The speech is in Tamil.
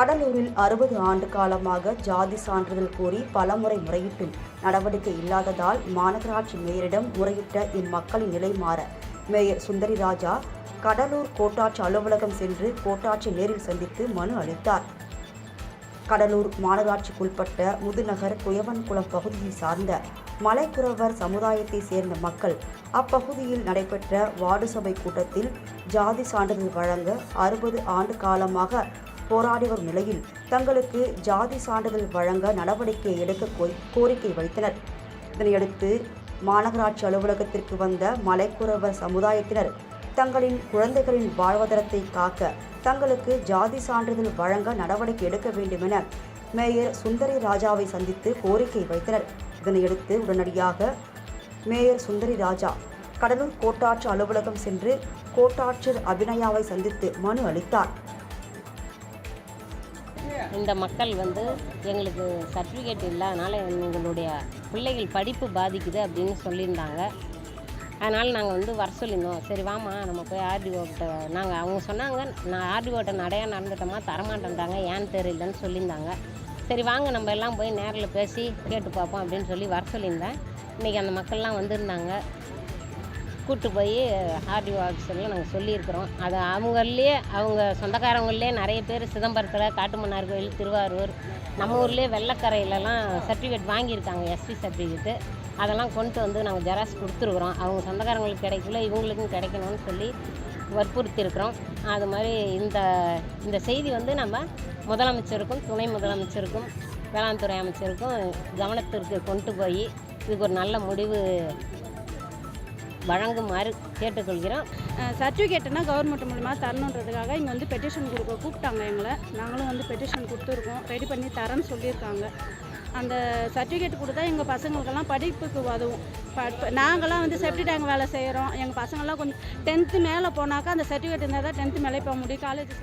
கடலூரில் அறுபது ஆண்டு காலமாக ஜாதி சான்றிதழ் கோரி பலமுறை முறையிட்டும். நடவடிக்கை இல்லாததால் மாநகராட்சி மேயரிடம் முறையிட்ட இம்மக்களின் நிலை மாற மேயர் சுந்தரி ராஜா கடலூர் கோட்டாட்சி அலுவலகம் சென்று கோட்டாட்சி நேரில் சந்தித்து மனு அளித்தார். கடலூர் மாநகராட்சிக்குட்பட்ட முதுநகர் குயவன்குளம் பகுதியை சார்ந்த மலைக்குறவர் சமுதாயத்தை சேர்ந்த மக்கள் அப்பகுதியில் நடைபெற்ற வார்டு சபை கூட்டத்தில் ஜாதி சான்றிதழ் வழங்க அறுபது ஆண்டு காலமாக போராடி வரும் நிலையில் தங்களுக்கு ஜாதி சான்றிதழ் வழங்க நடவடிக்கை எடுக்க கோரி- கோரிக்கை வைத்தனர். இதனையடுத்து மாநகராட்சி அலுவலகத்திற்கு வந்த மலைக்குறவர் சமுதாயத்தினர் தங்களின் குழந்தைகளின் வாழ்வாதாரத்தை காக்க தங்களுக்கு ஜாதி சான்றிதழ் வழங்க நடவடிக்கை எடுக்க வேண்டுமென மேயர் சுந்தரி ராஜாவை சந்தித்து கோரிக்கை வைத்தனர். இதனையடுத்து உடனடியாக மேயர் சுந்தரி ராஜா கடலூர் கோட்டாட்சி அலுவலகம் சென்று கோட்டாட்சியர் அபிநயாவை சந்தித்து மனு அளித்தார். இந்த மக்கள் வந்து எங்களுக்கு சர்டிஃபிகேட் இல்லாதனால எங்களுடைய பிள்ளைகள் படிப்பு பாதிக்குது அப்படின்னு சொல்லியிருந்தாங்க. அதனால் நாங்கள் வந்து வர சொல்லியிருந்தோம். சரி வாம்மா நம்ம போய் ஆர்டிஓ கிட்ட நாங்கள் அவங்க சொன்னாங்க நான் ஆர்டிஓட்ட நடையா நடந்துட்டோமா தரமாட்டேன்றாங்க ஏன்னு தெரியலன்னு சொல்லியிருந்தாங்க. சரி வாங்க நம்ம எல்லாம் போய் நேரில் பேசி கேட்டு பார்ப்போம் அப்படின்னு சொல்லி வர சொல்லியிருந்தேன். இன்றைக்கி அந்த மக்கள்லாம் வந்திருந்தாங்க. கூட்டு போய் ஆர்டிஓ ஆஃபீஸரில் நாங்கள் சொல்லியிருக்கிறோம். அது அவங்களே அவங்க சொந்தக்காரங்களே நிறைய பேர் சிதம்பரத்தில் காட்டுமன்னார் கோயில் திருவாரூர் நம்ம ஊர்லேயே வெள்ளக்கரையிலலாம் சர்டிஃபிகேட் வாங்கியிருக்காங்க எஸ்பி சர்டிஃபிகேட்டு அதெல்லாம் கொண்டு வந்து நாங்கள் ஜெராக்ஸ் கொடுத்துருக்குறோம். அவங்க சொந்தக்காரங்களுக்கு கிடைக்கல இவங்களுக்கும் கிடைக்கணும்னு சொல்லி வற்புறுத்தியிருக்கிறோம். அது மாதிரி இந்த இந்த செய்தி வந்து நம்ம முதலமைச்சருக்கும் துணை முதலமைச்சருக்கும் வேளாண் துறை அமைச்சருக்கும் கவனத்திற்கு கொண்டு போய் இதுக்கு ஒரு நல்ல முடிவு வழங்குமாறு கேட்டுக்கொள்கிறோம். சர்டிஃபிகேட்னா கவர்மெண்ட் மூலிமா தரணுன்றதுக்காக இங்கே வந்து பெட்டிஷன் கொடுக்க கூப்பிட்டாங்க எங்களை. நாங்களும் வந்து பெட்டிஷன் கொடுத்துருக்கோம். ரெடி பண்ணி தரேன்னு சொல்லியிருக்காங்க. அந்த சர்டிஃபிகேட் கொடுத்தா எங்கள் பசங்களுக்கெல்லாம் படிப்புக்கு உதவும். ப நாங்களாம் வந்து செப்டி டேங்க் வேலை செய்கிறோம் எங்கள் பசங்கள்லாம் கொஞ்சம் டென்த்து மேலே போனாக்கா அந்த சர்டிஃபிகேட் இருந்தால் தான் டென்த்து மேலே போக முடியும். காலேஜ்